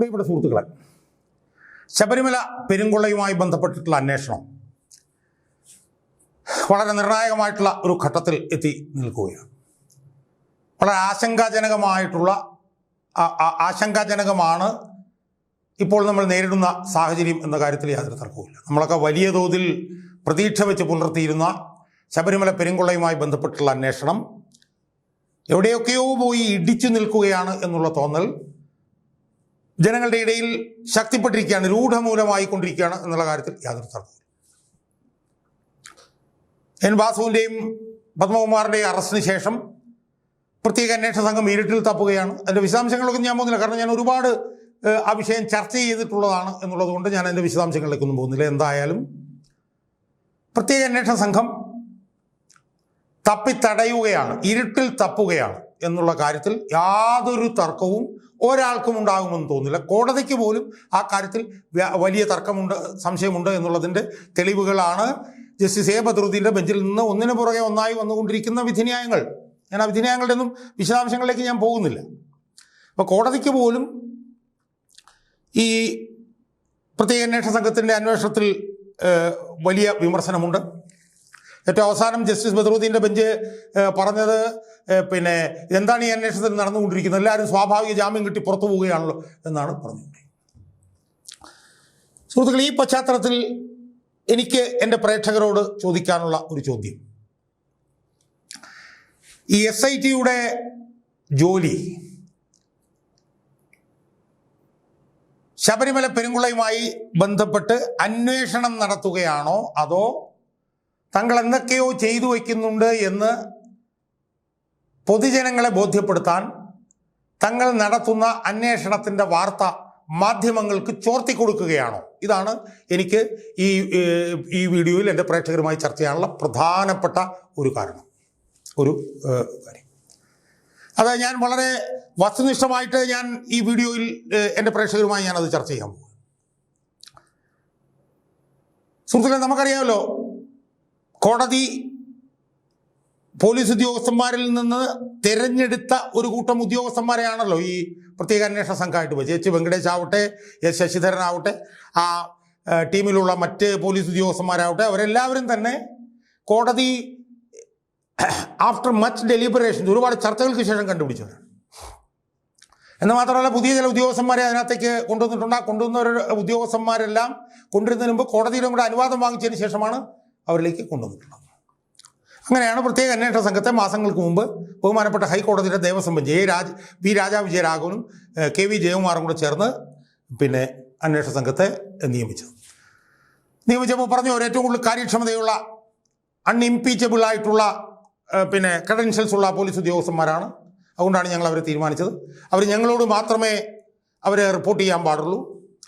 പ്രിയപ്പെട്ട സുഹൃത്തുക്കളെ ശബരിമല പെരുങ്കൊള്ളയുമായി ബന്ധപ്പെട്ടിട്ടുള്ള അന്വേഷണം വളരെ നിർണായകമായിട്ടുള്ള ഒരു ഘട്ടത്തിൽ എത്തി നിൽക്കുകയാണ്. വളരെ ആശങ്കാജനകമായിട്ടുള്ള ആശങ്കാജനകമാണ് ഇപ്പോൾ നമ്മൾ നേരിടുന്ന സാഹചര്യം എന്ന കാര്യത്തിൽ യാതൊരു തർക്കവുമില്ല. നമ്മളൊക്കെ വലിയ തോതിൽ പ്രതീക്ഷ വെച്ച് പുലർത്തിയിരുന്ന ശബരിമല പെരുങ്കൊള്ളയുമായി ബന്ധപ്പെട്ടുള്ള അന്വേഷണം എവിടെയൊക്കെയോ പോയി ഇടിച്ചു നിൽക്കുകയാണ് എന്നുള്ള തോന്നൽ ജനങ്ങളുടെ ഇടയിൽ ശക്തിപ്പെട്ടിരിക്കുകയാണ് രൂഢമൂലമായി കൊണ്ടിരിക്കുകയാണ് എന്നുള്ള കാര്യത്തിൽ യാതൊരു തർക്കവും എൻ വാസുവിന്റെയും പത്മകുമാറിന്റെയും അറസ്റ്റിന് ശേഷം പ്രത്യേക അന്വേഷണ സംഘം ഇരുട്ടിൽ തപ്പുകയാണ്. അതിന്റെ വിശദാംശങ്ങളൊക്കെ ഞാൻ പോകുന്നില്ല. കാരണം ഞാൻ ഒരുപാട് ആ വിഷയം ചർച്ച ചെയ്തിട്ടുള്ളതാണ് എന്നുള്ളത് കൊണ്ട് ഞാൻ അതിന്റെ വിശദാംശങ്ങളിലേക്കൊന്നും പോകുന്നില്ല. എന്തായാലും പ്രത്യേക അന്വേഷണ സംഘം തപ്പിത്തടയുകയാണ് ഇരുട്ടിൽ തപ്പുകയാണ് എന്നുള്ള കാര്യത്തിൽ യാതൊരു തർക്കവും ഒരാൾക്കും ഉണ്ടാകുമെന്ന് തോന്നുന്നില്ല. കോടതിക്ക് പോലും ആ കാര്യത്തിൽ വലിയ തർക്കമുണ്ട് സംശയമുണ്ട് എന്നുള്ളതിന്റെ തെളിവുകളാണ് ജസ്റ്റിസ് എ ബദ്രുദ്ദീന്റെ ബെഞ്ചിൽ നിന്ന് ഒന്നിനു പുറകെ ഒന്നായി വന്നുകൊണ്ടിരിക്കുന്ന വിധിന്യായങ്ങൾ. ഞാൻ ആ വിധിന്യായങ്ങളുടെ ഒന്നും വിശദാംശങ്ങളിലേക്ക് ഞാൻ പോകുന്നില്ല. അപ്പോൾ കോടതിക്ക് പോലും ഈ പ്രത്യേക അന്വേഷണ സംഘത്തിന്റെ അന്വേഷണത്തിൽ വലിയ വിമർശനമുണ്ട്. ഏറ്റവും അവസാനം ജസ്റ്റിസ് ബദ്രുദ്ദീന്റെ ബെഞ്ച് പറഞ്ഞത് പിന്നെ എന്താണ് ഈ അന്വേഷണത്തിൽ നടന്നുകൊണ്ടിരിക്കുന്നത്? എല്ലാവരും സ്വാഭാവിക ജാമ്യം കിട്ടി പുറത്തു പോവുകയാണല്ലോ എന്നാണ് പറഞ്ഞത് സുഹൃത്തുക്കൾ ഈ പശ്ചാത്തലത്തിൽ എനിക്ക് എന്റെ പ്രേക്ഷകരോട് ചോദിക്കാനുള്ള ഒരു ചോദ്യം. ഈ എസ് ഐ ടിയുടെ ജോലി ശബരിമല പെരുങ്കുളയുമായി ബന്ധപ്പെട്ട് അന്വേഷണം നടത്തുകയാണോ? അതോ തങ്ങൾ എന്തൊക്കെയോ ചെയ്തു വയ്ക്കുന്നുണ്ട് എന്ന് പൊതുജനങ്ങളെ ബോധ്യപ്പെടുത്താൻ തങ്ങൾ നടത്തുന്ന അന്വേഷണത്തിന്റെ വാർത്ത മാധ്യമങ്ങൾക്ക് ചോർത്തി കൊടുക്കുകയാണോ? ഇതാണ് എനിക്ക് ഈ ഈ വീഡിയോയിൽ എന്റെ പ്രേക്ഷകരുമായി ചർച്ച ചെയ്യാനുള്ള പ്രധാനപ്പെട്ട ഒരു കാരണം. ഒരു കാര്യം. അത് ഞാൻ വളരെ വസ്തുനിഷ്ഠമായിട്ട് ഞാൻ ഈ വീഡിയോയിൽ എന്റെ പ്രേക്ഷകരുമായി ഞാനത് ചർച്ച ചെയ്യാൻ പോകും സുഹൃത്തുക്കളെ നമുക്കറിയാമല്ലോ കോടതി പോലീസ് ഉദ്യോഗസ്ഥന്മാരിൽ നിന്ന് തിരഞ്ഞെടുത്ത ഒരു കൂട്ടം ഉദ്യോഗസ്ഥന്മാരെയാണല്ലോ ഈ പ്രത്യേക അന്വേഷണ സംഘമായിട്ട് വെച്ച് എച്ച് വെങ്കടേഷ് ആവട്ടെ എസ് ശശിധരൻ ആവട്ടെ ആ ടീമിലുള്ള മറ്റ് പോലീസ് ഉദ്യോഗസ്ഥന്മാരാവട്ടെ അവരെല്ലാവരും തന്നെ കോടതി ആഫ്റ്റർ മച്ച് ഡെലിബറേഷൻ ഒരുപാട് ചർച്ചകൾക്ക് ശേഷം കണ്ടുപിടിച്ചവരാണ്. എന്ന് മാത്രമല്ല പുതിയ ചില ഉദ്യോഗസ്ഥന്മാരെ അതിനകത്തേക്ക് കൊണ്ടുവന്നിട്ടുണ്ട്. ആ കൊണ്ടുവന്ന ഉദ്യോഗസ്ഥന്മാരെല്ലാം കൊണ്ടുവരുന്നതിന് മുമ്പ് കോടതിയിലും കൂടെ അനുവാദം വാങ്ങിച്ചതിന് ശേഷമാണ് അവരിലേക്ക് കൊണ്ടുവന്നിട്ടുള്ളത്. അങ്ങനെയാണ് പ്രത്യേക അന്വേഷണ സംഘത്തെ മാസങ്ങൾക്ക് മുമ്പ് ബഹുമാനപ്പെട്ട ഹൈക്കോടതിയുടെ Devaswom bench A Raja V Raja വിജയരാഘവനും K V ജയകുമാറും കൂടെ ചേർന്ന് പിന്നെ അന്വേഷണ സംഘത്തെ നിയമിച്ചത് നിയമിച്ചപ്പോൾ പറഞ്ഞു ഒരു ഏറ്റവും കൂടുതൽ കാര്യക്ഷമതയുള്ള അൺഇംപീച്ചബിൾ ആയിട്ടുള്ള പിന്നെ ക്രെഡൻഷ്യൽസ് ഉള്ള പോലീസ് ഉദ്യോഗസ്ഥന്മാരാണ്. അതുകൊണ്ടാണ് ഞങ്ങൾ അവരെ തീരുമാനിച്ചത്. അവർ ഞങ്ങളോട് മാത്രമേ അവരെ റിപ്പോർട്ട് ചെയ്യാൻ പാടുള്ളൂ.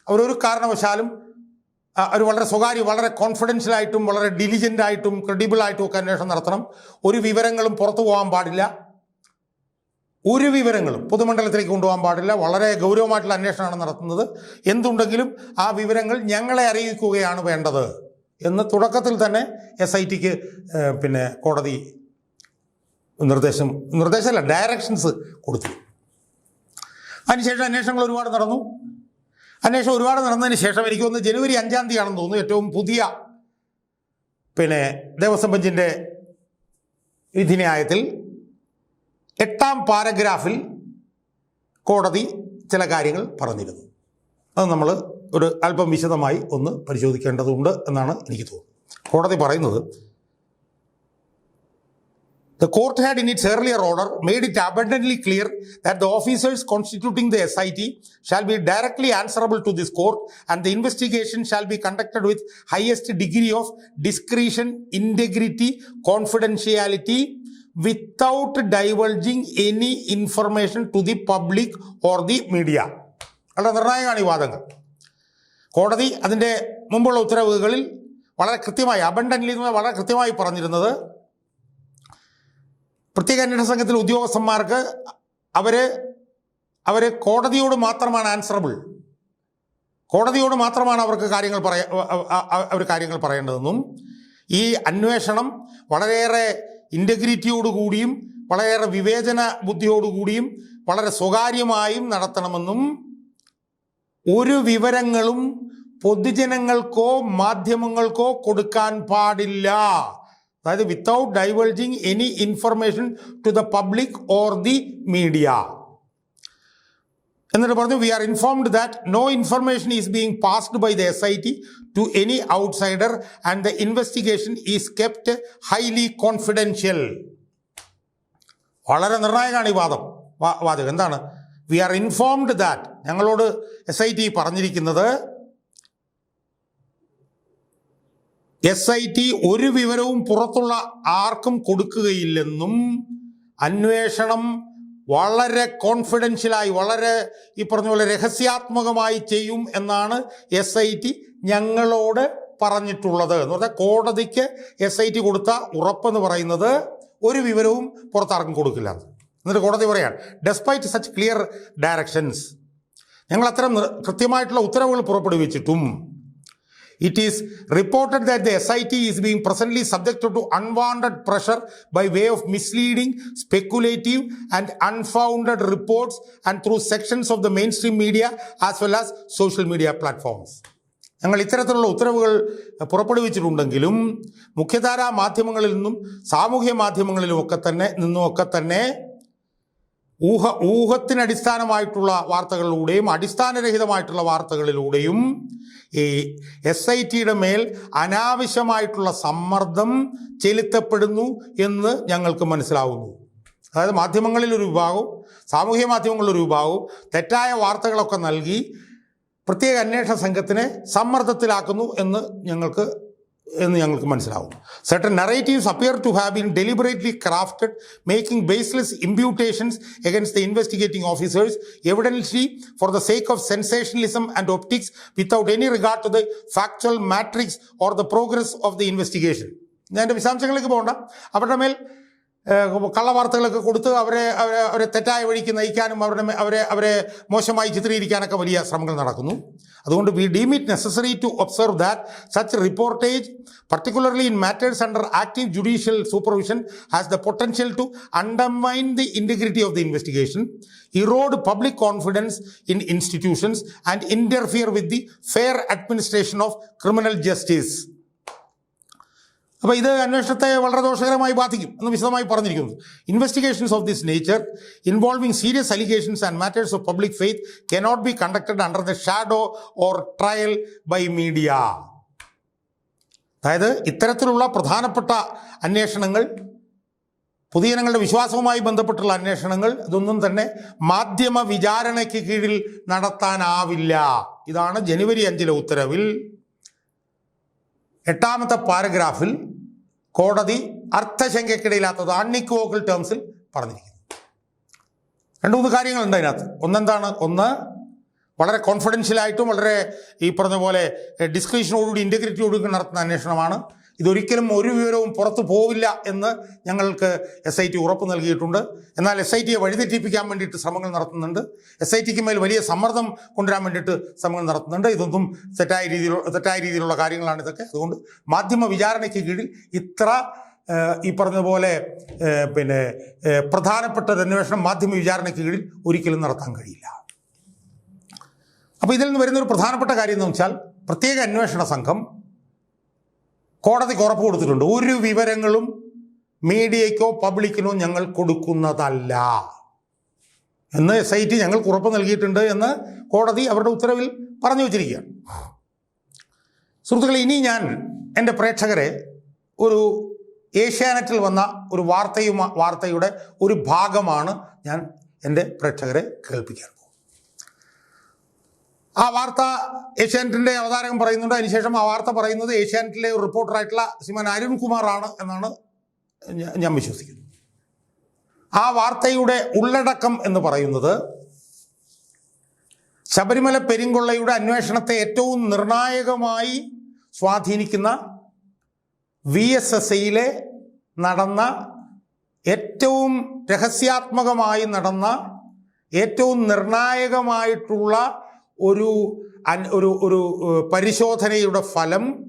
അവരൊരു കാരണവശാലും അവർ വളരെ സ്വകാര്യ വളരെ കോൺഫിഡൻഷ്യലായിട്ടും വളരെ ഡിലിജന്റായിട്ടും ക്രെഡിബിളായിട്ടും ഒക്കെ അന്വേഷണം നടത്തണം. ഒരു വിവരങ്ങളും പുറത്തു പോകാൻ പാടില്ല. ഒരു വിവരങ്ങളും പൊതുമണ്ഡലത്തിലേക്ക് കൊണ്ടുപോകാൻ പാടില്ല. വളരെ ഗൗരവമായിട്ടുള്ള അന്വേഷണമാണ് നടത്തുന്നത്. എന്തുണ്ടെങ്കിലും ആ വിവരങ്ങൾ ഞങ്ങളെ അറിയിക്കുകയാണ് വേണ്ടത് എന്ന് തുടക്കത്തിൽ തന്നെ എസ് ഐ ടിക്ക് പിന്നെ കോടതി നിർദ്ദേശം നിർദ്ദേശമല്ല ഡയറക്ഷൻസ് കൊടുത്തു. അതിനുശേഷം അന്വേഷണങ്ങൾ ഒരുപാട് നടന്നു. അന്വേഷണം ഒരുപാട് നടന്നതിന് ശേഷം എനിക്ക് തോന്നുന്നു ജനുവരി അഞ്ചാം തീയതി ആണെന്ന് തോന്നുന്നു. ഏറ്റവും പുതിയ പിന്നെ ദേവസ്വം ബെഞ്ചിന്റെ വിധിന്യായത്തിൽ എട്ടാം പാരഗ്രാഫിൽ കോടതി ചില കാര്യങ്ങൾ പറഞ്ഞിരുന്നു. അത് നമ്മൾ ഒരു അല്പം വിശദമായി ഒന്ന് പരിശോധിക്കേണ്ടതുണ്ട് എന്നാണ് എനിക്ക് തോന്നുന്നത്. കോടതി പറയുന്നത് The court had in its earlier order made it abundantly clear that the officers constituting the SIT shall be directly answerable to this court and the investigation shall be conducted with highest degree of discretion, integrity, confidentiality without divulging any information to the public or the media. വളരെ നിർണായകമാണ് ഈ വാദങ്ങൾ കോടതി അതിന്റെ മുമ്പുള്ള ഉത്തരവുകളിൽ വളരെ കൃത്യമായി abundantly വളരെ കൃത്യമായി പറഞ്ഞിരുന്നത് പ്രത്യേക അന്വേഷണ സംഘത്തിലെ ഉദ്യോഗസ്ഥന്മാർക്ക് അവർ അവർ കോടതിയോട് മാത്രമാണ് ആൻസറബിൾ കോടതിയോട് മാത്രമാണ് അവർക്ക് കാര്യങ്ങൾ പറയാ അവർ കാര്യങ്ങൾ പറയേണ്ടതെന്നും ഈ അന്വേഷണം വളരെയേറെ ഇന്റഗ്രിറ്റിയോടുകൂടിയും വളരെയേറെ വിവേചന ബുദ്ധിയോടുകൂടിയും വളരെ സ്വകാര്യമായും നടത്തണമെന്നും ഒരു വിവരങ്ങളും പൊതുജനങ്ങൾക്കോ മാധ്യമങ്ങൾക്കോ കൊടുക്കാൻ പാടില്ല. അതായത് without diverging any information to the public or the media എന്നിട്ട് പറഞ്ഞു we are informed that no information is being passed by the S I T to any outsider and the investigation is kept highly confidential വളരെ നിർണായകമാണ് ഈ വാദം. വാദം എന്താണ്? We are informed that ഞങ്ങളോട് S I T പറഞ്ഞിരിക്കുന്നത് S I T ഒരു വിവരവും പുറത്തുള്ള ആർക്കും കൊടുക്കുകയില്ലെന്നും അന്വേഷണം വളരെ കോൺഫിഡൻഷ്യലായി വളരെ ഈ പറഞ്ഞ പോലെ രഹസ്യാത്മകമായി ചെയ്യും എന്നാണ് എസ് ഐ ടി ഞങ്ങളോട് പറഞ്ഞിട്ടുള്ളത്. എന്ന് പറഞ്ഞാൽ കോടതിക്ക് എസ് ഐ ടി കൊടുത്ത ഉറപ്പെന്ന് പറയുന്നത് ഒരു വിവരവും പുറത്താർക്കും കൊടുക്കില്ല. എന്നിട്ട് കോടതി പറയാണ് ഡെസ്പൈറ്റ് സച്ച് ക്ലിയർ ഡയറക്ഷൻസ് ഞങ്ങൾ അത്തരം കൃത്യമായിട്ടുള്ള ഉത്തരവുകൾ പുറപ്പെടുവിച്ചിട്ടും It is reported that the SIT is being presently subjected to unwanted pressure by way of misleading, speculative, and unfounded reports and through sections of the mainstream media as well as social media platforms. ഞങ്ങൾ ഇത്തരത്തിലുള്ള ഉത്തരവുകൾ പുറപ്പെടുവിച്ചിട്ടുണ്ടെങ്കിലും മുഖ്യധാരാ മാധ്യമങ്ങളിൽ നിന്നും സാമൂഹ്യ മാധ്യമങ്ങളിലുമൊക്കെ തന്നെ നിന്നുമൊക്കെ തന്നെ ഊഹ ഊഹത്തിനടിസ്ഥാനമായിട്ടുള്ള വാർത്തകളിലൂടെയും അടിസ്ഥാനരഹിതമായിട്ടുള്ള വാർത്തകളിലൂടെയും ഈ എസ് ഐ ടിയുടെ മേൽ അനാവശ്യമായിട്ടുള്ള സമ്മർദ്ദം ചെലുത്തപ്പെടുന്നു എന്ന് ഞങ്ങൾക്ക് മനസ്സിലാവുന്നു. അതായത് മാധ്യമങ്ങളിൽ ഒരു വിഭാഗവും സാമൂഹ്യ മാധ്യമങ്ങളിൽ ഒരു വിഭാഗവും തെറ്റായ വാർത്തകളൊക്കെ നൽകി പ്രത്യേക അന്വേഷണ സംഘത്തിനെ സമ്മർദ്ദത്തിലാക്കുന്നു എന്ന് ഞങ്ങൾക്ക് എന്ന് ഞങ്ങൾക്ക് മനസ്സിലാവും. Certain narratives appear to have been deliberately crafted making baseless imputations against the investigating officers evidently for the sake of sensationalism and optics without any regard to the factual matrix or the progress of the investigation ഞാൻ എന്റെ വിശദാംശങ്ങളിലേക്ക് പോകണ്ട. അവരുടെ മേൽ കള്ളവാർത്തകളൊക്കെ കൊടുത്ത് അവരെ അവരെ തെറ്റായ വഴിക്ക് നയിക്കാനും അവരുടെ അവരെ അവരെ മോശമായി ചിത്രീകരിക്കാനൊക്കെ വലിയ ശ്രമങ്ങൾ നടക്കുന്നു. അതുകൊണ്ട് we deem it necessary to observe that such reportage particularly in matters under active judicial supervision has the potential to undermine the integrity of the investigation erode public confidence in institutions and interfere with the fair administration of criminal justice അപ്പോൾ ഇത് അന്വേഷണത്തെ വളരെ ദോഷകരമായി ബാധിക്കും എന്ന് വിശദമായി പറഞ്ഞിരിക്കുന്നു. Investigations of this nature involving serious allegations and matters of public faith cannot be conducted under the shadow or trial by media അതായത് ഇത്തരത്തിലുള്ള പ്രധാനപ്പെട്ട അന്വേഷണങ്ങൾ പൊതുജനങ്ങളുടെ വിശ്വാസവുമായി ബന്ധപ്പെട്ടുള്ള അന്വേഷണങ്ങൾ ഇതൊന്നും തന്നെ മാധ്യമ വിചാരണയ്ക്ക് കീഴിൽ നടത്താനാവില്ല. ഇതാണ് ജനുവരി അഞ്ചിലെ ഉത്തരവിൽ എട്ടാമത്തെ പാരഗ്രാഫിൽ കോടതി അർത്ഥശങ്കയ്ക്കിടയില്ലാത്തത് അൺഇക്വോക്കൽ ടേംസിൽ പറഞ്ഞിരിക്കുന്നു. രണ്ട് മൂന്ന് കാര്യങ്ങളുണ്ട് അതിനകത്ത്. ഒന്നെന്താണ്? ഒന്ന് വളരെ കോൺഫിഡൻഷ്യലായിട്ടും വളരെ ഈ പറഞ്ഞ പോലെ ഡിസ്ക്രിപ്ഷനോടുകൂടി ഇന്റഗ്രിറ്റിയോടുകൂടി നടത്തുന്ന അന്വേഷണമാണ്. ഇതൊരിക്കലും ഒരു വിവരവും പുറത്തു പോവില്ല എന്ന് ഞങ്ങൾക്ക് എസ് ഐ ടി ഉറപ്പ് നൽകിയിട്ടുണ്ട്. എന്നാൽ എസ് ഐ ടിയെ വഴിതെറ്റിപ്പിക്കാൻ വേണ്ടിയിട്ട് ശ്രമങ്ങൾ നടത്തുന്നുണ്ട്. എസ് ഐ ടിക്ക് മേൽ വലിയ സമ്മർദ്ദം കൊണ്ടുവരാൻ വേണ്ടിയിട്ട് ശ്രമങ്ങൾ നടത്തുന്നുണ്ട്. ഇതൊന്നും തെറ്റായ രീതിയിലുള്ള തെറ്റായ രീതിയിലുള്ള കാര്യങ്ങളാണ് ഇതൊക്കെ. അതുകൊണ്ട് മാധ്യമ വിചാരണയ്ക്ക് കീഴിൽ ഇത്ര ഈ പറഞ്ഞതുപോലെ പിന്നെ പ്രധാനപ്പെട്ട ഒരു അന്വേഷണം മാധ്യമ വിചാരണയ്ക്ക് കീഴിൽ ഒരിക്കലും നടത്താൻ കഴിയില്ല. അപ്പോൾ ഇതിൽ നിന്ന് വരുന്ന ഒരു പ്രധാനപ്പെട്ട കാര്യം എന്ന് വെച്ചാൽ പ്രത്യേക അന്വേഷണ സംഘം കോടതിക്ക് ഉറപ്പ് കൊടുത്തിട്ടുണ്ട്. ഒരു വിവരങ്ങളും മീഡിയയ്ക്കോ പബ്ലിക്കിനോ ഞങ്ങൾ കൊടുക്കുന്നതല്ല. എന്ന് എസ് ഐ ടി ഞങ്ങൾക്ക് ഉറപ്പ് നൽകിയിട്ടുണ്ട് എന്ന് കോടതി അവരുടെ ഉത്തരവിൽ പറഞ്ഞു വച്ചിരിക്കുകയാണ്. സുഹൃത്തുക്കളെ ഇനി ഞാൻ എന്റെ പ്രേക്ഷകരെ ഒരു ഏഷ്യാനെറ്റിൽ വന്ന ഒരു വാർത്തയും വാർത്തയുടെ ഒരു ഭാഗമാണ് ഞാൻ എന്റെ പ്രേക്ഷകരെ കേൾപ്പിക്കാൻ ആ വാർത്ത ഏഷ്യാനെറ്റിന്റെ അവതാരകം പറയുന്നുണ്ട്. അതിനുശേഷം ആ വാർത്ത പറയുന്നത് ഏഷ്യാനെറ്റിലെ റിപ്പോർട്ടറായിട്ടുള്ള ശ്രീമാൻ അരുൺകുമാറാണ് എന്നാണ് ഞാൻ വിശ്വസിക്കുന്നത് ആ വാർത്തയുടെ ഉള്ളടക്കം എന്ന് പറയുന്നത് ശബരിമല പെരിങ്കൊള്ളയുടെ അന്വേഷണത്തെ ഏറ്റവും നിർണായകമായി സ്വാധീനിക്കുന്ന വി എസ് എസ് ഐയിലെ നടന്ന ഏറ്റവും രഹസ്യാത്മകമായി നടന്ന ഏറ്റവും നിർണായകമായിട്ടുള്ള ഒരു ഒരു ഒരു പരിശോധനയുടെ ഫലം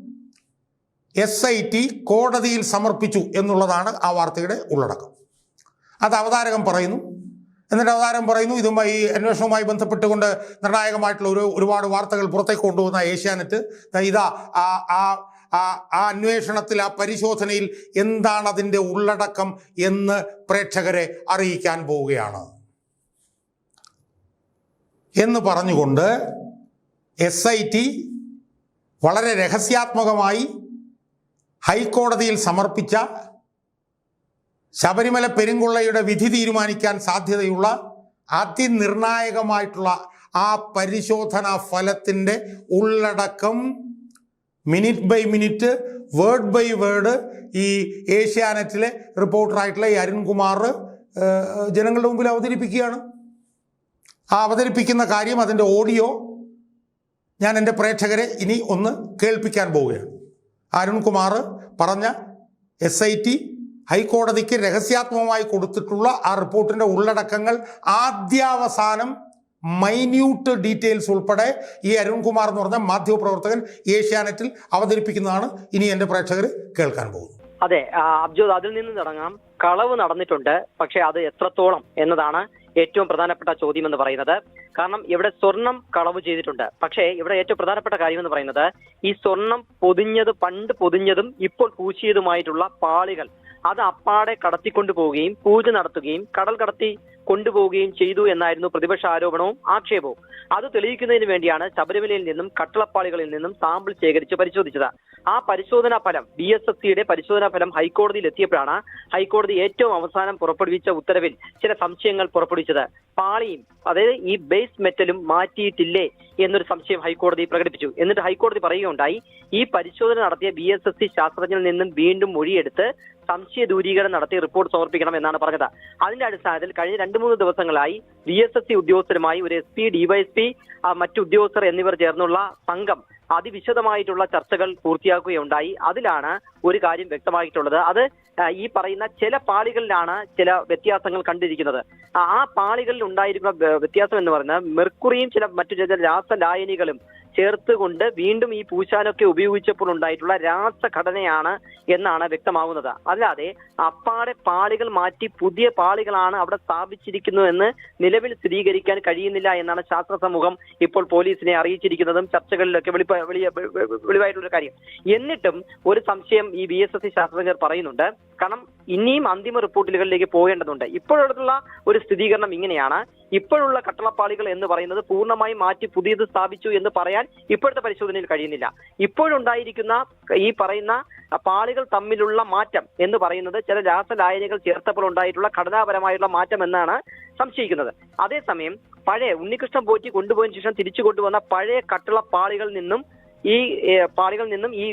എസ് ഐ ടി കോടതിയിൽ സമർപ്പിച്ചു എന്നുള്ളതാണ് ആ വാർത്തയുടെ ഉള്ളടക്കം. അത് അവതാരകൻ പറയുന്നു. എന്നിട്ട് അവതാരം പറയുന്നു ഇതുമായി അന്വേഷണവുമായി ബന്ധപ്പെട്ടുകൊണ്ട് നിർണായകമായിട്ടുള്ള ഒരു ഒരുപാട് വാർത്തകൾ പുറത്തേക്ക് കൊണ്ടുവന്ന ഏഷ്യാനെറ്റ് ഇതാ ആ ആ ആ അന്വേഷണത്തിൽ ആ പരിശോധനയിൽ എന്താണ് അതിന്റെ ഉള്ളടക്കം എന്ന് പ്രേക്ഷകരെ അറിയിക്കാൻ പോവുകയാണ്. എന്ന് പറഞ്ഞുകൊണ്ട് എസ് ഐ ടി വളരെ രഹസ്യാത്മകമായി ഹൈക്കോടതിയിൽ സമർപ്പിച്ച ശബരിമല പെരുങ്കൊള്ളയുടെ വിധി തീരുമാനിക്കാൻ സാധ്യതയുള്ള അതിനിർണായകമായിട്ടുള്ള ആ പരിശോധനാ ഫലത്തിന്റെ ഉള്ളടക്കം minute by minute word by word ഈ ഏഷ്യാനെറ്റിലെ റിപ്പോർട്ടറായിട്ടുള്ള ഈ അരുൺകുമാർ ജനങ്ങളുടെ മുമ്പിൽ അവതരിപ്പിക്കുകയാണ്. ആ അവതരിപ്പിക്കുന്ന കാര്യം അതിന്റെ ഓഡിയോ ഞാൻ എന്റെ പ്രേക്ഷകരെ ഇനി ഒന്ന് കേൾപ്പിക്കാൻ പോവുകയാണ്. അരുൺകുമാർ പറഞ്ഞ എസ് ഐ ടി ഹൈക്കോടതിക്ക് രഹസ്യാത്മകമായി കൊടുത്തിട്ടുള്ള ആ റിപ്പോർട്ടിന്റെ ഉള്ളടക്കങ്ങൾ ആദ്യാവസാനം മൈന്യൂട്ട് ഡീറ്റെയിൽസ് ഉൾപ്പെടെ ഈ അരുൺകുമാർ എന്ന് പറഞ്ഞ മാധ്യമപ്രവർത്തകൻ ഏഷ്യാനെറ്റിൽ അവതരിപ്പിക്കുന്നതാണ് ഇനി എന്റെ പ്രേക്ഷകർ കേൾക്കാൻ പോകുന്നത്. അതെ അബ്ജോദ് അതിൽ നിന്ന് തുടങ്ങാം. കളവ് നടന്നിട്ടുണ്ട് പക്ഷെ അത് എത്രത്തോളം എന്നതാണ് ഏറ്റവും പ്രധാനപ്പെട്ട ചോദ്യം എന്ന് പറയുന്നത് കാരണം ഇവിടെ സ്വർണം കളവ് ചെയ്തിട്ടുണ്ട്. പക്ഷേ ഇവിടെ ഏറ്റവും പ്രധാനപ്പെട്ട കാര്യം എന്ന് പറയുന്നത് ഈ സ്വർണം പൊതിഞ്ഞത് പണ്ട് പൊതിഞ്ഞതും ഇപ്പോൾ പൂശിയതുമായിട്ടുള്ള പാളികൾ. അത് അപ്പാടെ കടത്തിക്കൊണ്ടു പോവുകയും പൂജ നടത്തുകയും കടൽ കടത്തി കൊണ്ടുപോവുകയും ചെയ്തു എന്നായിരുന്നു പ്രതിപക്ഷ ആരോപണവും ആക്ഷേപവും. അത് തെളിയിക്കുന്നതിന് വേണ്ടിയാണ് ശബരിമലയിൽ നിന്നും കട്ടളപ്പാളികളിൽ നിന്നും സാമ്പിൾ ശേഖരിച്ച് പരിശോധിച്ചത്. ആ പരിശോധനാ ഫലം ബി എസ് എസ് സിയുടെ പരിശോധനാ ഫലം ഹൈക്കോടതിയിൽ എത്തിയപ്പോഴാണ് ഹൈക്കോടതി ഏറ്റവും അവസാനം പുറപ്പെടുവിച്ച ഉത്തരവിൽ ചില സംശയങ്ങൾ പുറപ്പെടുവിച്ചത്. പാളിയും അതായത് ഈ ബേസ് മെറ്റലും മാറ്റിയിട്ടില്ലേ എന്നൊരു സംശയം ഹൈക്കോടതി പ്രകടിപ്പിച്ചു. എന്നിട്ട് ഹൈക്കോടതി പറയുകയുണ്ടായി ഈ പരിശോധന നടത്തിയ ബി എസ് എസ് സി ശാസ്ത്രജ്ഞനിൽ നിന്നും വീണ്ടും മൊഴിയെടുത്ത് സംശയ ദൂരീകരണം നടത്തി റിപ്പോർട്ട് സമർപ്പിക്കണം എന്നാണ് പറഞ്ഞത്. അതിന്റെ അടിസ്ഥാനത്തിൽ കഴിഞ്ഞ രണ്ടു മൂന്ന് ദിവസങ്ങളായി വി എസ് എസ് സി ഉദ്യോഗസ്ഥരുമായി ഒരു എസ് പി ഡിവൈഎസ്പി മറ്റു ഉദ്യോഗസ്ഥർ എന്നിവർ ചേർന്നുള്ള സംഘം അതിവിശദമായിട്ടുള്ള ചർച്ചകൾ പൂർത്തിയാക്കുകയുണ്ടായി. അതിലാണ് ഒരു കാര്യം വ്യക്തമായിട്ടുള്ളത്. അത് ഈ പറയുന്ന ചില പാളികളിലാണ് ചില വ്യത്യാസങ്ങൾ കണ്ടിരിക്കുന്നത്. ആ പാളികളിൽ ഉണ്ടായിരിക്കുന്ന വ്യ- വ്യത്യാസം എന്ന് പറയുന്നത് മെർക്കുറിയും ചില മറ്റു ചില രാസലായനികളും ചേർത്തുകൊണ്ട് വീണ്ടും ഈ പൂശാനൊക്കെ ഉപയോഗിച്ചപ്പോൾ ഉണ്ടായിട്ടുള്ള രാസഘടനയാണ് എന്നാണ് വ്യക്തമാവുന്നത്. അല്ലാതെ അപ്പാടെ പാളികൾ മാറ്റി പുതിയ പാളികളാണ് അവിടെ സ്ഥാപിച്ചിരിക്കുന്നു എന്ന് നിലവിൽ സ്ഥിരീകരിക്കാൻ കഴിയുന്നില്ല എന്നാണ് ശാസ്ത്ര സമൂഹം ഇപ്പോൾ പോലീസിനെ അറിയിച്ചിരിക്കുന്നതും ചർച്ചകളിലൊക്കെ വെളിവായിട്ടുള്ള കാര്യം. എന്നിട്ടും ഒരു സംശയം ഈ ബി എസ് എസ് സി ശാസ്ത്രജ്ഞർ പറയുന്നുണ്ട്. കാരണം ഇനിയും അന്തിമ റിപ്പോർട്ടുകളിലേക്ക് പോകേണ്ടതുണ്ട്. ഇപ്പോഴുള്ള ഒരു സ്ഥിരീകരണം ഇങ്ങനെയാണ്. ഇപ്പോഴുള്ള കട്ടളപ്പാളികൾ എന്ന് പറയുന്നത് പൂർണമായി മാറ്റി പുതിയത് സ്ഥാപിച്ചു എന്ന് പറയാൻ ഇപ്പോഴത്തെ പരിശോധനയിൽ കഴിയുന്നില്ല. ഇപ്പോഴുണ്ടായിരിക്കുന്ന ഈ പറയുന്ന പാളികൾ തമ്മിലുള്ള മാറ്റം എന്ന് പറയുന്നത് ചില രാസലായനികൾ ചേർത്തപ്പോൾ ഉണ്ടായിട്ടുള്ള ഘടനാപരമായിട്ടുള്ള മാറ്റം എന്നാണ് സംശയിക്കുന്നത്. അതേസമയം പഴയ ഉണ്ണികൃഷ്ണൻ പോറ്റി കൊണ്ടുപോയതിനു ശേഷം തിരിച്ചു കൊണ്ടുവന്ന പഴയ കട്ടള പാളികളിൽ നിന്നും ഈ പാളികളിൽ നിന്നും ഈ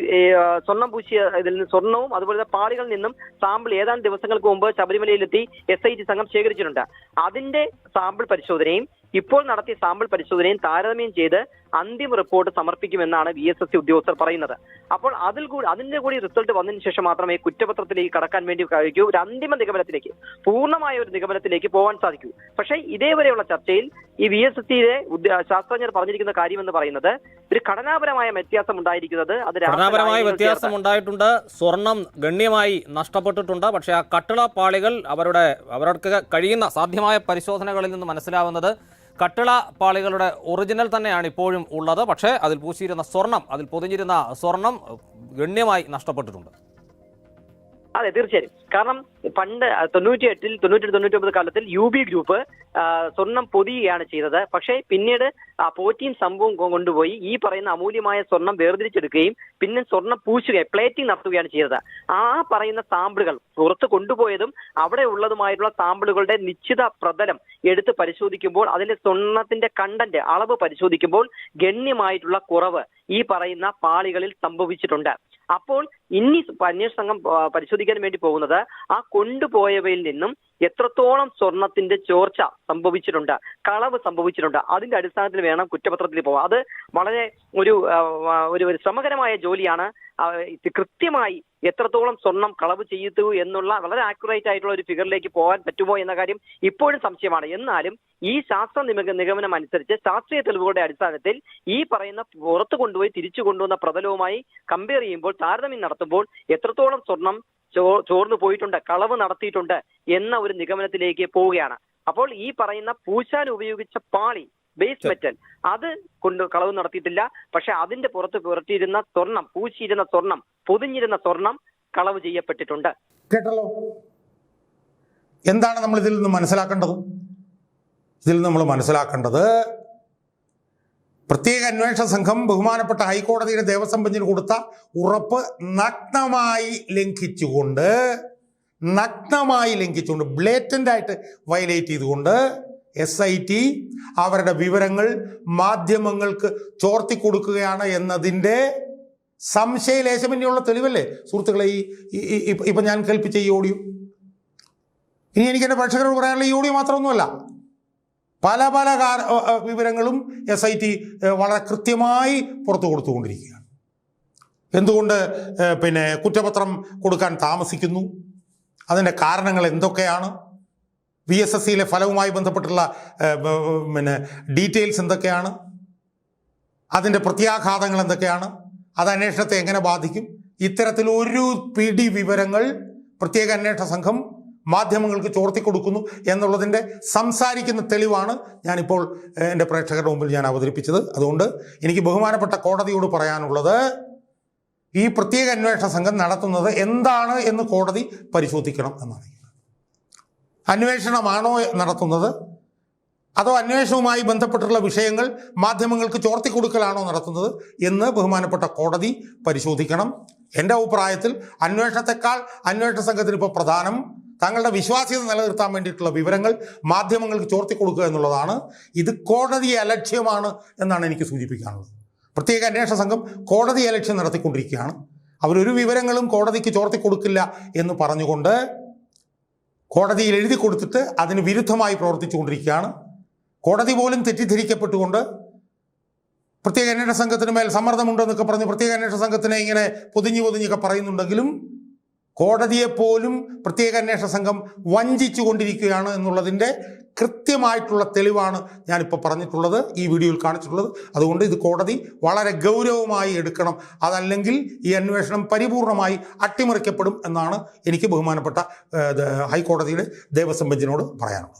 സ്വർണം പൂശിയ ഇതിൽ നിന്ന് സ്വർണവും അതുപോലെ പാളികളിൽ നിന്നും സാമ്പിൾ ഏതാനും ദിവസങ്ങൾക്ക് മുമ്പ് ശബരിമലയിലെത്തി എസ് ഐ ടി സംഘം ശേഖരിച്ചിട്ടുണ്ട്. അതിന്റെ സാമ്പിൾ പരിശോധനയും ഇപ്പോൾ നടത്തിയ സാമ്പിൾ പരിശോധനയും താരതമ്യം ചെയ്ത് അന്തിമ റിപ്പോർട്ട് സമർപ്പിക്കുമെന്നാണ് വി എസ് എസ് സി ഉദ്യോഗസ്ഥർ പറയുന്നത്. അപ്പോൾ അതിൽ കൂടി അതിന്റെ കൂടി റിസൾട്ട് വന്നതിന് ശേഷം മാത്രമേ കുറ്റപത്രത്തിലേക്ക് കടക്കാൻ വേണ്ടി കഴിയൂ ഒരു അന്തിമ നിഗമനത്തിലേക്ക് പൂർണമായ ഒരു നിഗമനത്തിലേക്ക് പോകാൻ സാധിക്കൂ. പക്ഷേ ഇതേവരെയുള്ള ചർച്ചയിൽ ഈ വി എസ് എസ് സിയിലെ ശാസ്ത്രജ്ഞർ പറഞ്ഞിരിക്കുന്ന കാര്യം എന്ന് പറയുന്നത് ഒരു ഘടനാപരമായ വ്യത്യാസം ഉണ്ടായിരിക്കുന്നത് അത് ഘടനാപരമായ വ്യത്യാസം ഉണ്ടായിട്ടുണ്ട്. സ്വർണം ഗണ്യമായി നഷ്ടപ്പെട്ടിട്ടുണ്ട്. പക്ഷേ ആ കട്ടിള പാളികൾ അവരുടെ അവർക്ക് കഴിയുന്ന സാധ്യമായ പരിശോധനകളിൽ നിന്ന് മനസ്സിലാവുന്നത് കട്ടിള പാളികളുടെ ഒറിജിനൽ തന്നെയാണ് ഇപ്പോഴും ഉള്ളത്. പക്ഷേ അതിൽ പൂശിയിരുന്ന സ്വർണം അതിൽ പൊതിഞ്ഞിരുന്ന സ്വർണം ഗണ്യമായി നഷ്ടപ്പെട്ടിട്ടുണ്ട്. അതെ തീർച്ചയായും. കാരണം പണ്ട് തൊണ്ണൂറ്റി എട്ടിൽ തൊണ്ണൂറ്റി തൊണ്ണൂറ്റി ഒമ്പത് കാലത്തിൽ യു ബി ഗ്രൂപ്പ് സ്വർണം പൊതിയുകയാണ് ചെയ്തത്. പക്ഷേ പിന്നീട് ആ പോറ്റിയും സംഭവം കൊണ്ടുപോയി. ഈ പറയുന്ന അമൂല്യമായ സ്വർണം വേർതിരിച്ചെടുക്കുകയും പിന്നെ സ്വർണം പൂശുകയും പ്ലേറ്റിംഗ് നടത്തുകയാണ് ചെയ്തത്. ആ പറയുന്ന സാമ്പിളുകൾ പുറത്ത് കൊണ്ടുപോയതും അവിടെ ഉള്ളതുമായിട്ടുള്ള സാമ്പിളുകളുടെ നിശ്ചിത പ്രതലം എടുത്ത് പരിശോധിക്കുമ്പോൾ അതിന്റെ സ്വർണത്തിന്റെ കണ്ടന്റ് അളവ് പരിശോധിക്കുമ്പോൾ ഗണ്യമായിട്ടുള്ള കുറവ് ഈ പറയുന്ന പാളികളിൽ സംഭവിച്ചിട്ടുണ്ട്. അപ്പോൾ ഇനി അന്വേഷണ സംഘം പരിശോധിക്കാൻ വേണ്ടി പോകുന്നത് ആ കൊണ്ടുപോയവയിൽ നിന്നും എത്രത്തോളം സ്വർണത്തിന്റെ ചോർച്ച സംഭവിച്ചിട്ടുണ്ട് കളവ് സംഭവിച്ചിട്ടുണ്ട് അതിന്റെ അടിസ്ഥാനത്തിൽ വേണം കുറ്റപത്രത്തിൽ പോകാം അത് വളരെ ഒരു ഒരു ശ്രമകരമായ ജോലിയാണ്. കൃത്യമായി എത്രത്തോളം സ്വർണം കളവ് ചെയ്തു എന്നുള്ള വളരെ ആക്യുറേറ്റ് ആയിട്ടുള്ള ഒരു ഫിഗറിലേക്ക് പോകാൻ പറ്റുമോ എന്ന കാര്യം ഇപ്പോഴും സംശയമാണ്. എന്നാലും ഈ ശാസ്ത്ര നിഗമനം അനുസരിച്ച് ശാസ്ത്രീയ തെളിവുകളുടെ അടിസ്ഥാനത്തിൽ ഈ പറയുന്ന പുറത്തു കൊണ്ടുപോയി തിരിച്ചു കൊണ്ടുവന്ന പ്രതലവുമായി കമ്പയർ ചെയ്യുമ്പോൾ താരതമ്യം നടത്തുമ്പോൾ എത്രത്തോളം സ്വർണം ചോ ചോർന്നു പോയിട്ടുണ്ട് കളവ് നടത്തിയിട്ടുണ്ട് എന്ന ഒരു നിഗമനത്തിലേക്ക് പോവുകയാണ്. അപ്പോൾ ഈ പറയുന്ന പൂശാൻ ഉപയോഗിച്ച പാളി ബേസ് മെറ്റൽ അത് കൊണ്ട് കളവ് നടത്തിയിട്ടില്ല. പക്ഷെ അതിന്റെ പുറത്ത് പുരട്ടിയിരുന്ന സ്വർണം പൂശിയിരുന്ന സ്വർണം പൊതിഞ്ഞിരുന്ന സ്വർണം കളവ് ചെയ്യപ്പെട്ടിട്ടുണ്ട്. കേട്ടല്ലോ? എന്താണ് നമ്മൾ ഇതിൽ നിന്ന് മനസ്സിലാക്കേണ്ടത്? ഇതിൽ നമ്മൾ മനസ്സിലാക്കേണ്ടത് പ്രത്യേക അന്വേഷണ സംഘം ബഹുമാനപ്പെട്ട ഹൈക്കോടതിയുടെ ദേവസ്വം ബെഞ്ചിന് കൊടുത്ത ഉറപ്പ് നഗ്നമായി ലംഘിച്ചുകൊണ്ട് നഗ്നമായി ലംഘിച്ചുകൊണ്ട് ബ്ലേറ്റന്റായിട്ട് വയലേറ്റ് ചെയ്തുകൊണ്ട് എസ് ഐ ടി അവരുടെ വിവരങ്ങൾ മാധ്യമങ്ങൾക്ക് ചോർത്തി കൊടുക്കുകയാണ് എന്നതിന്റെ സംശയലേശമന്യുള്ള തെളിവല്ലേ? സുഹൃത്തുക്കളെ ഈ- ഇപ്പം ഞാൻ കേൾപ്പിച്ച ഈ ഓഡിയോ ഇനി എനിക്ക് എന്റെ പ്രേക്ഷകരോട് പറയാനുള്ള ഈ ഓഡിയോ മാത്രമൊന്നുമല്ല. പല പല വിവരങ്ങളും എസ് ഐ ടി വളരെ കൃത്യമായി പുറത്തു കൊടുത്തുകൊണ്ടിരിക്കുകയാണ്. എന്തുകൊണ്ട് പിന്നെ കുറ്റപത്രം കൊടുക്കാൻ താമസിക്കുന്നു? അതിന്റെ കാരണങ്ങൾ എന്തൊക്കെയാണ്? വി എസ് എസ് സിയിലെ ഫലവുമായി ബന്ധപ്പെട്ടുള്ള പിന്നെ ഡീറ്റെയിൽസ് എന്തൊക്കെയാണ്? അതിന്റെ പ്രത്യാഘാതങ്ങൾ എന്തൊക്കെയാണ്? അത് അന്വേഷണത്തെ എങ്ങനെ ബാധിക്കും? ഇത്തരത്തിൽ ഒരു പിടി വിവരങ്ങൾ പ്രത്യേക അന്വേഷണ സംഘം മാധ്യമങ്ങൾക്ക് ചോർത്തി കൊടുക്കുന്നു എന്നുള്ളതിന്റെ സംസാരിക്കുന്ന തെളിവാണ് ഞാനിപ്പോൾ എന്റെ പ്രേക്ഷകരുടെ മുമ്പിൽ ഞാൻ അവതരിപ്പിച്ചത്. അതുകൊണ്ട് എനിക്ക് ബഹുമാനപ്പെട്ട കോടതിയോട് പറയാനുള്ളത് ഈ പ്രത്യേക അന്വേഷണ സംഘം നടത്തുന്നത് എന്താണ് എന്ന് കോടതി പരിശോധിക്കണം എന്നാണ്. അന്വേഷണമാണോ നടത്തുന്നത്? അതോ അന്വേഷണവുമായി ബന്ധപ്പെട്ടുള്ള വിഷയങ്ങൾ മാധ്യമങ്ങൾക്ക് ചോർത്തി കൊടുക്കലാണോ നടത്തുന്നത് എന്ന് ബഹുമാനപ്പെട്ട കോടതി പരിശോധിക്കണം. എന്റെ അഭിപ്രായത്തിൽ അന്വേഷണത്തെക്കാൾ അന്വേഷണ സംഘത്തിന് ഇപ്പോൾ പ്രധാനം തങ്ങളുടെ വിശ്വാസ്യത നിലനിർത്താൻ വേണ്ടിയിട്ടുള്ള വിവരങ്ങൾ മാധ്യമങ്ങൾക്ക് ചോർത്തി കൊടുക്കുക എന്നുള്ളതാണ്. ഇത് കോടതി അലക്ഷ്യമാണ് എന്നാണ് എനിക്ക് സൂചിപ്പിക്കാനുള്ളത്. പ്രത്യേക അന്വേഷണ സംഘം കോടതി അലക്ഷ്യം നടത്തിക്കൊണ്ടിരിക്കുകയാണ്. അവരൊരു വിവരങ്ങളും കോടതിക്ക് ചോർത്തി കൊടുക്കില്ല എന്ന് പറഞ്ഞുകൊണ്ട് കോടതിയിൽ എഴുതി കൊടുത്തിട്ട് അതിന് വിരുദ്ധമായി പ്രവർത്തിച്ചുകൊണ്ടിരിക്കുകയാണ്. കോടതി പോലും തെറ്റിദ്ധരിക്കപ്പെട്ടുകൊണ്ട് പ്രത്യേക അന്വേഷണ സംഘത്തിന് മേൽ സമ്മർദ്ദമുണ്ടെന്നൊക്കെ പറഞ്ഞ് പ്രത്യേക അന്വേഷണ സംഘത്തിനെ ഇങ്ങനെ പൊതിഞ്ഞു പൊതിഞ്ഞൊക്കെ പറയുന്നുണ്ടെങ്കിലും കോടതിയെപ്പോലും പ്രത്യേക അന്വേഷണ സംഘം വഞ്ചിച്ചു കൊണ്ടിരിക്കുകയാണ് എന്നുള്ളതിന്റെ കൃത്യമായിട്ടുള്ള തെളിവാണ് ഞാനിപ്പോൾ പറഞ്ഞിട്ടുള്ളത് ഈ വീഡിയോയിൽ കാണിച്ചിട്ടുള്ളത്. അതുകൊണ്ട് ഇത് കോടതി വളരെ ഗൗരവമായി എടുക്കണം. അതല്ലെങ്കിൽ ഈ അന്വേഷണം പരിപൂർണമായി അട്ടിമറിക്കപ്പെടും എന്നാണ് എനിക്ക് ബഹുമാനപ്പെട്ട ഹൈക്കോടതിയുടെ ദേവസ്വം ബെഞ്ചിനോട് പറയാനുള്ളത്.